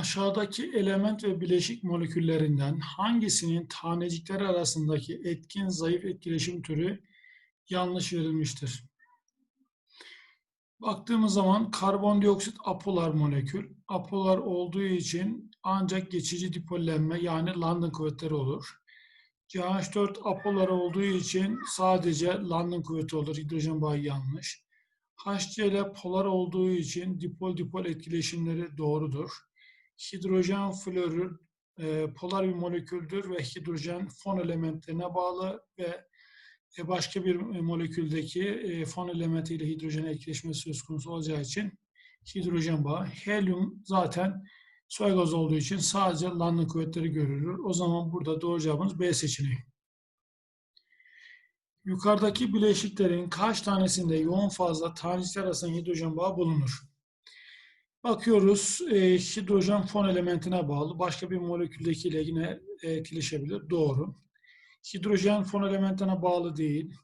Aşağıdaki element ve bileşik moleküllerinden hangisinin tanecikler arasındaki etkin zayıf etkileşim türü yanlış verilmiştir? Baktığımız zaman karbondioksit apolar molekül. Apolar olduğu için ancak geçici dipollenme yani London kuvvetleri olur. CH4 apolar olduğu için sadece London kuvveti olur. Hidrojen bağı yanlış. HCl polar olduğu için dipol-dipol etkileşimleri doğrudur. Hidrojen florür e, polar bir moleküldür ve hidrojen fon elementlerine bağlı ve e, başka bir moleküldeki e, fon elementiyle hidrojen etkileşmesi söz konusu olacağı için hidrojen bağı. Helyum zaten soy gaz olduğu için sadece London kuvvetleri görülür. O zaman burada doğru cevabımız B seçeneği. Yukarıdaki bileşiklerin kaç tanesinde yoğun fazla tanecikler arasında hidrojen bağı bulunur? Bakıyoruz e, hidrojen fon elementine bağlı. Başka bir moleküldekiyle yine e, etkileşebilir. Doğru. Hidrojen fon elementine bağlı değil.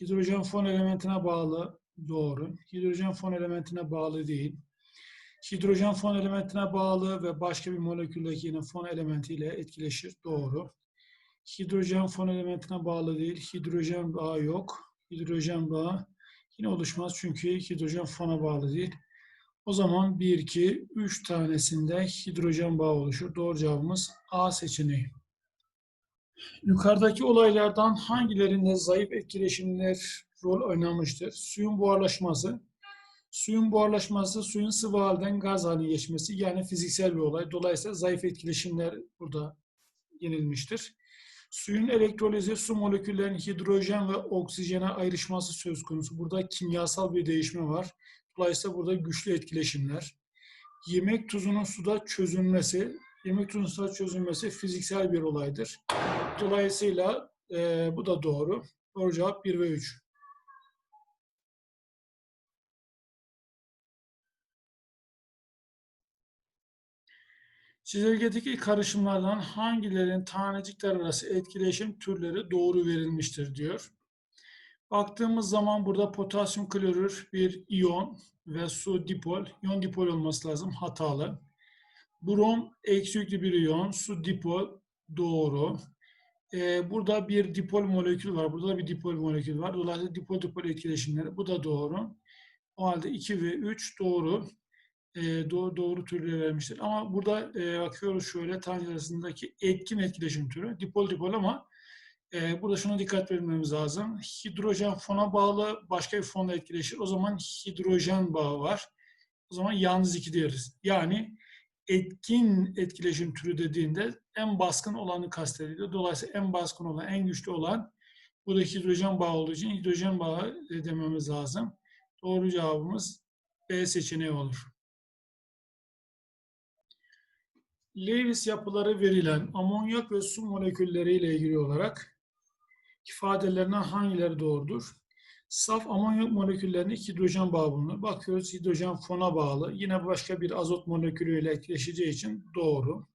Hidrojen fon elementine bağlı. Doğru. Hidrojen fon elementine bağlı değil. Hidrojen fon elementine bağlı ve başka bir moleküldeki yine fon elementiyle etkileşir. Doğru. Hidrojen fon elementine bağlı değil. Hidrojen bağı yok. Hidrojen bağı yine oluşmaz çünkü hidrojen fona bağlı değil. O zaman 1, 2, 3 tanesinde hidrojen bağı oluşur. Doğru cevabımız A seçeneği. Yukarıdaki olaylardan hangilerinde zayıf etkileşimler rol oynamıştır? Suyun buharlaşması. Suyun buharlaşması, suyun sıvı halden gaz haline geçmesi yani fiziksel bir olay. Dolayısıyla zayıf etkileşimler burada yenilmiştir. Suyun elektrolizi, su moleküllerinin hidrojen ve oksijene ayrışması söz konusu. Burada kimyasal bir değişme var. Dolayısıyla burada güçlü etkileşimler. Yemek tuzunun suda çözülmesi, yemek tuzunun suda çözülmesi fiziksel bir olaydır. Dolayısıyla e, bu da doğru. Doğru cevap 1 ve 3. Çizelgedeki karışımlardan hangilerin tanecikler arası etkileşim türleri doğru verilmiştir diyor. Baktığımız zaman burada potasyum klorür bir iyon ve su dipol. İyon dipol olması lazım. Hatalı. Brom eksi yüklü bir iyon. Su dipol doğru. Ee, burada bir dipol molekül var. Burada bir dipol molekül var. Dolayısıyla dipol dipol etkileşimleri. Bu da doğru. O halde 2 ve 3 doğru. Ee, doğru, doğru türleri vermiştir. Ama burada e, bakıyoruz şöyle tanecik arasındaki etkin etkileşim türü. Dipol dipol ama ee, burada şuna dikkat vermemiz lazım. Hidrojen fona bağlı başka bir fonla etkileşir. O zaman hidrojen bağı var. O zaman yalnız iki deriz. Yani etkin etkileşim türü dediğinde en baskın olanı kastediliyor. Dolayısıyla en baskın olan, en güçlü olan bu da hidrojen bağı olduğu için hidrojen bağı dememiz lazım. Doğru cevabımız B seçeneği olur. Lewis yapıları verilen amonyak ve su molekülleriyle ilgili olarak ifadelerinden hangileri doğrudur? Saf amonyak moleküllerinde hidrojen bağı bulunur. Bakıyoruz hidrojen fona bağlı. Yine başka bir azot molekülüyle etkileşeceği için doğru.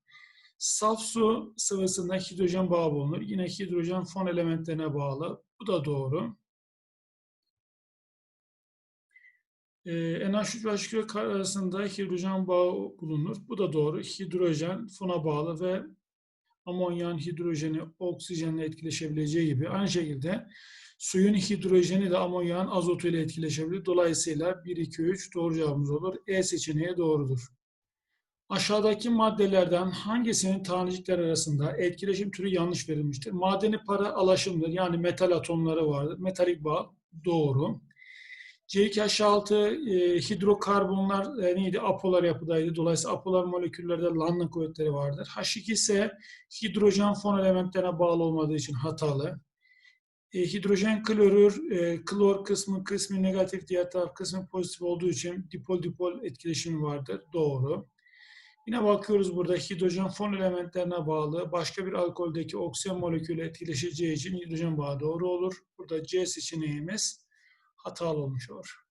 Saf su sıvısında hidrojen bağı bulunur. Yine hidrojen fon elementlerine bağlı. Bu da doğru. Ee, NH3 ve H2 arasında hidrojen bağı bulunur. Bu da doğru. Hidrojen fona bağlı ve amonyan hidrojeni oksijenle etkileşebileceği gibi aynı şekilde suyun hidrojeni de amonyan azotu ile etkileşebilir. Dolayısıyla 1, 2, 3 doğru cevabımız olur. E seçeneği doğrudur. Aşağıdaki maddelerden hangisinin tanecikler arasında etkileşim türü yanlış verilmiştir? Madeni para alaşımdır. Yani metal atomları vardır. Metalik bağ doğru. C2H6 e, hidrokarbonlar e, neydi? Apolar yapıdaydı. Dolayısıyla apolar moleküllerde London kuvvetleri vardır. H2 ise hidrojen fon elementlerine bağlı olmadığı için hatalı. E, hidrojen klorür, klor kısmı kısmı negatif, diğer taraf kısmı pozitif olduğu için dipol dipol etkileşimi vardır. Doğru. Yine bakıyoruz burada hidrojen fon elementlerine bağlı başka bir alkoldeki oksijen molekülü etkileşeceği için hidrojen bağı doğru olur. Burada C seçeneğimiz hatalı olmuş olur.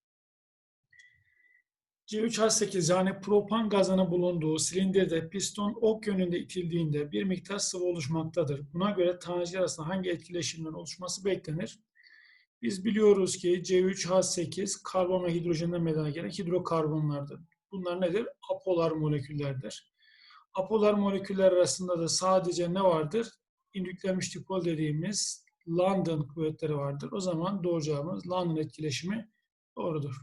C3H8 yani propan gazının bulunduğu silindirde piston ok yönünde itildiğinde bir miktar sıvı oluşmaktadır. Buna göre tanecikler arasında hangi etkileşimlerin oluşması beklenir? Biz biliyoruz ki C3H8 karbon ve hidrojenden meydana gelen hidrokarbonlardır. Bunlar nedir? Apolar moleküllerdir. Apolar moleküller arasında da sadece ne vardır? İndüklenmiş dipol dediğimiz London kuvvetleri vardır. O zaman doğru cevabımız London etkileşimi doğrudur.